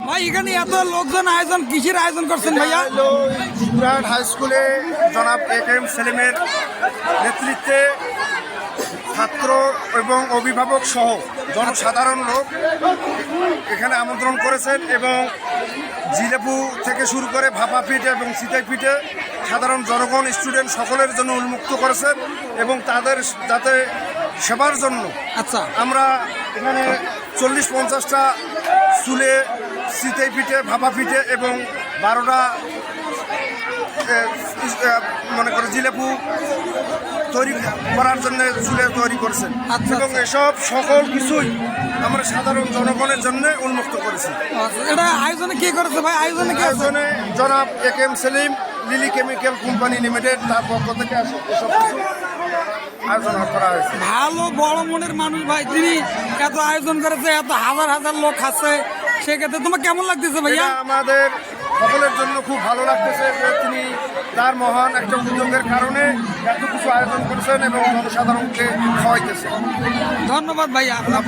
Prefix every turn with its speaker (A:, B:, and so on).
A: ভাই এখানে এত লোকজন আয়োজন কিসের আয়োজন করছেন ভাইয়া?
B: হলো হাই স্কুলে জনাব এ কে এম সেলিমের নেতৃত্বে ছাত্র এবং অভিভাবক সহ জনসাধারণ লোক এখানে আমন্ত্রণ করেছেন এবং জিলেপু থেকে শুরু করে ভাপা পিঠে এবং সিতাই পিঠে সাধারণ জনগণ স্টুডেন্ট সকলের জন্য উন্মুক্ত করেছেন এবং তাদের যাতে সেবার জন্য
A: আচ্ছা।
B: আমরা এখানে চল্লিশ পঞ্চাশটা চুলে সিতাই পিঠে ভাপা পিঠে এবং বারোটা মনে করে জিলেপু তৈরি করার জন্য চুলে তৈরি করেছেন।
A: আচ্ছা,
B: এবং
A: আচ্ছা।
B: এসব সকল কিছুই আমরা সাধারণ জনগণের জন্য উন্মুক্ত করেছি।
A: আচ্ছা, এটা আয়োজনে কে করেছে ভাই? আয়োজনে কে আছে
B: আয়োজনে জনাব A M Selim Lily chemical company limited তার পক্ষ থেকে এসব এসব কিছু আয়োজন করা হয়েছে।
A: ভালো বড় মনের মানুষ ভাই তিনি এত আয়োজন করেছে এত হাজার হাজার লোক খাচ্ছে সেক্ষেত্রে তোমার কেমন লাগতেছে ভাইয়া?
B: আমাদের সকলের জন্য খুব ভালো লাগতেছে যে তিনি তার মহান একটা উদ্যোগের কারণে এত কিছু আয়োজন করেছেন এবং জনসাধারণকে খাওয়াইতেছেন।
A: ধন্যবাদ ভাইয়া আপনার